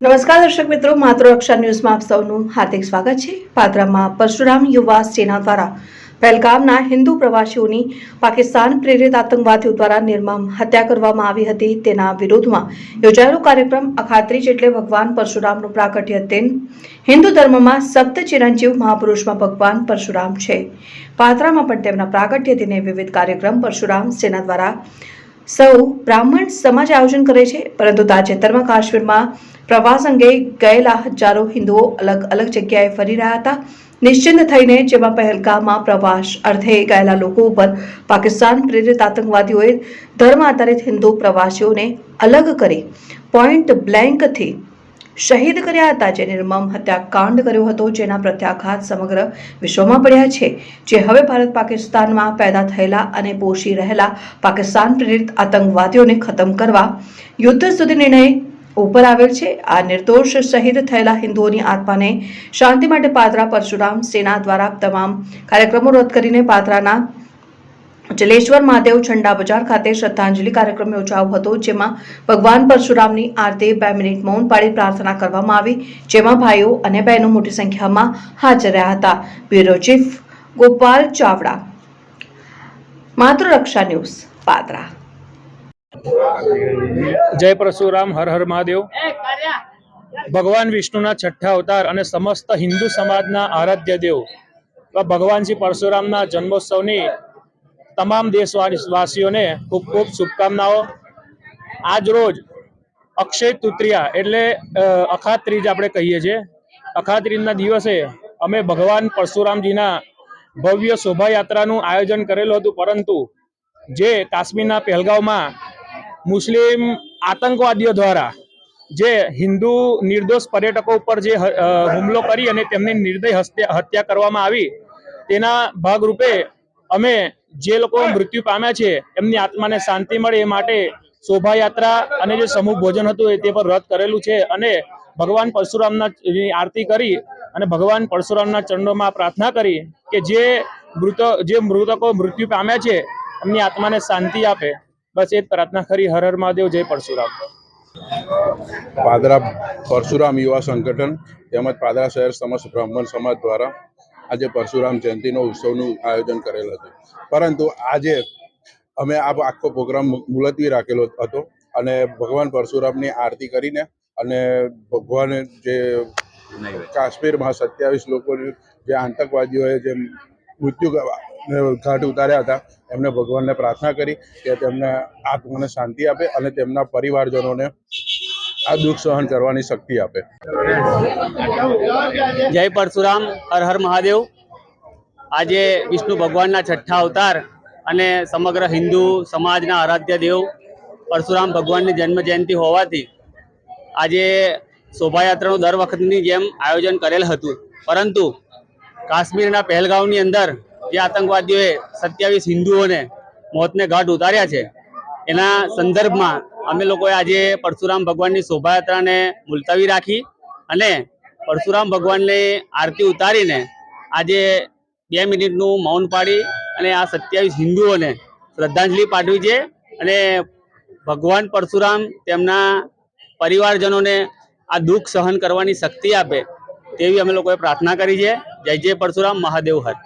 નમસ્કાર દર્શક મિત્રો માતૃરક્ષા ન્યૂઝમાં આપ સૌનું હાર્દિક સ્વાગત છે. પાદરામાં પરશુરામ યુવા સેના દ્વારા પહેલગામના હિન્દુ પ્રવાસીઓની પાકિસ્તાન પ્રેરિત આતંકવાદીઓ દ્વારા નિર્મમ હત્યા કરવામાં આવી હતી. તેના વિરોધમાં યોજાયેલો કાર્યક્રમ અખાત્રીજ એટલે ભગવાન પરશુરામનું પ્રાકટ્ય દિન હિન્દુ ધર્મમાં સપ્ત ચિરંજીવ મહાપુરુષમાં ભગવાન પરશુરામ છે. પાદરામાં પણ તેમના પ્રાકટ્ય દિને વિવિધ કાર્યક્રમ પરશુરામ સેના દ્વારા સૌ બ્રાહ્મણ સમાજ આયોજન કરે છે, પરંતુ તાજેતરમાં કાશ્મીરમાં પ્રવાસ અંગે ગયેલા હજારો હિન્દુઓ અલગ અલગ જગ્યાએ ફરી રહ્યા હતા. નિશ્ચિંત થઈને જેમાં પહેલગામમાં પ્રવાસ અર્થે ગયેલા લોકો ઉપર પાકિસ્તાન પ્રેરિત આતંકવાદીઓએ ધર્મ આધારિત હિન્દુ પ્રવાસીઓને અલગ કરી પોઈન્ટ બ્લેન્કથી શહીદ કર્યા હતા જે નિર્મમ હત્યાકાંડ કર્યો હતો, જેના પ્રત્યાઘાત સમગ્ર વિશ્વમાં પડ્યા છે, જે હવે ભારત પાકિસ્તાનમાં પેદા થયેલા અને પોષી રહેલા પાકિસ્તાન પ્રેરિત આતંકવાદીઓને ખતમ કરવા યુદ્ધ સુધી નિર્ણય ઉપર આવેલ છે. આ નિર્દોષ શહીદ થયેલા હિન્દુઓની આત્માને શાંતિ માટે પાદરા પરશુરામ સેના દ્વારા તમામ કાર્યક્રમો રદ કરીને પાદરાના જલેશ્વર મહાદેવ છંડા બજાર ખાતે શ્રદ્ધાંજલિ કાર્યક્રમ યોજાયો હતો, જેમાં ભગવાન પરશુરામની આરતી બે મિનિટ મૌન પાળી પ્રાર્થના કરવામાં આવી, જેમાં ભાઈઓ અને બહેનો મોટી સંખ્યામાં હાજર રહ્યા હતા. Bureau chief Gopal Chavda. Matruraksha news, Padra. જય પરશુરામ, હર હર મહાદેવ. ભગવાન વિષ્ણુના છઠ્ઠા અવતાર અને સમસ્ત હિન્દુ સમાજના આરાધ્ય દેવ. ભગવાન શ્રી પરશુરામના જન્મોત્સવની તમામ દેશવાસીઓને ખૂબ ખૂબ શુભકામનાઓ. આજ રોજ અક્ષય તૃતીયા એટલે અખાત્રીજ અખાત ત્રીજ આપણે કહીએ છીએ. અખાત ત્રીજના દિવસે અમે ભગવાન પરશુરામજીના ભવ્ય શોભાયાત્રાનું આયોજન કરેલું હતું, પરંતુ જે કાશ્મીરના પહેલગાવમાં મુસ્લિમ આતંકવાદીઓ દ્વારા જે હિન્દુ નિર્દોષ પર્યટકો ઉપર જે હુમલો કરી અને તેમની નિર્દય હત્યા કરવામાં આવી, તેના ભાગરૂપે અમે જે લોકો મૃત્યુ પામ્યા છે, એમની આત્માને શાંતિ મળે એ માટે શોભાયાત્રા અને જે સમૂહ ભોજન હતું તે પર રદ કરેલું છે અને ભગવાન પરશુરામના આરતી કરી અને ભગવાન પરશુરામના ચરણોમાં પ્રાર્થના કરી કે જે મૃત, જે મૃતકો મૃત્યુ પામ્યા છે, એમની આત્માને શાંતિ આપે. બસ એ જ પ્રાર્થના કરી, હર હર મહાદેવ, જય પરશુરામ. પાદરા પરશુરામ યુવા સંગઠન તેમજ પાદરા શહેર સમસ્ત બ્રાહ્મણ સમાજ દ્વારા આજે પરશુરામ જયંતિનો ઉત્સવનું આયોજન કરેલ હતું. પરંતુ આજે અમે આ આખો પ્રોગ્રામ મુલતવી રાખેલો હતો અને ભગવાન પરશુરામની આરતી કરીને અને ભગવાન જે કાશ્મીરમાં સત્યાવીસ લોકો જે આતંકવાદીઓએ જે મૃત્યુ ઘાટ ઉતાર્યા હતા, એમને ભગવાનને પ્રાર્થના કરી કે તેમને આત્માને શાંતિ આપે અને તેમના પરિવારજનોને આ દુઃખ સહન કરવાની શક્તિ આપે. જય પરશુરામ, હર હર મહાદેવ. આજે વિષ્ણુ ભગવાનના છઠ્ઠા અવતાર અને સમગ્ર હિન્દુ સમાજના આરાધ્ય દેવ પરશુરામ ભગવાનની જન્મ જયંતિ હોવાથી આજે શોભાયાત્રાનું દર વખતની જેમ આયોજન કરેલ હતું. પરંતુ કાશ્મીરના પહેલગાંવની અંદર જે આતંકવાદીઓએ સત્યાવીસ હિન્દુઓને મોતને ઘાટ ઉતાર્યા છે, એના સંદર્ભમાં અમે લોકોએ આજે પરશુરામ ભગવાનની શોભાયાત્રાને મુલતવી રાખી અને પરશુરામ ભગવાનની આરતી ઉતારીને આજે બે મિનિટનું મૌન પાડી અને આ સત્યાવીસ હિન્દુઓને શ્રદ્ધાંજલિ પાઠવી છે અને ભગવાન પરશુરામ તેમના પરિવારજનોને આ દુઃખ સહન કરવાની શક્તિ આપે તેવી અમે લોકોએ પ્રાર્થના કરી છે. જય જય પરશુરામ. મહાદેવ હર.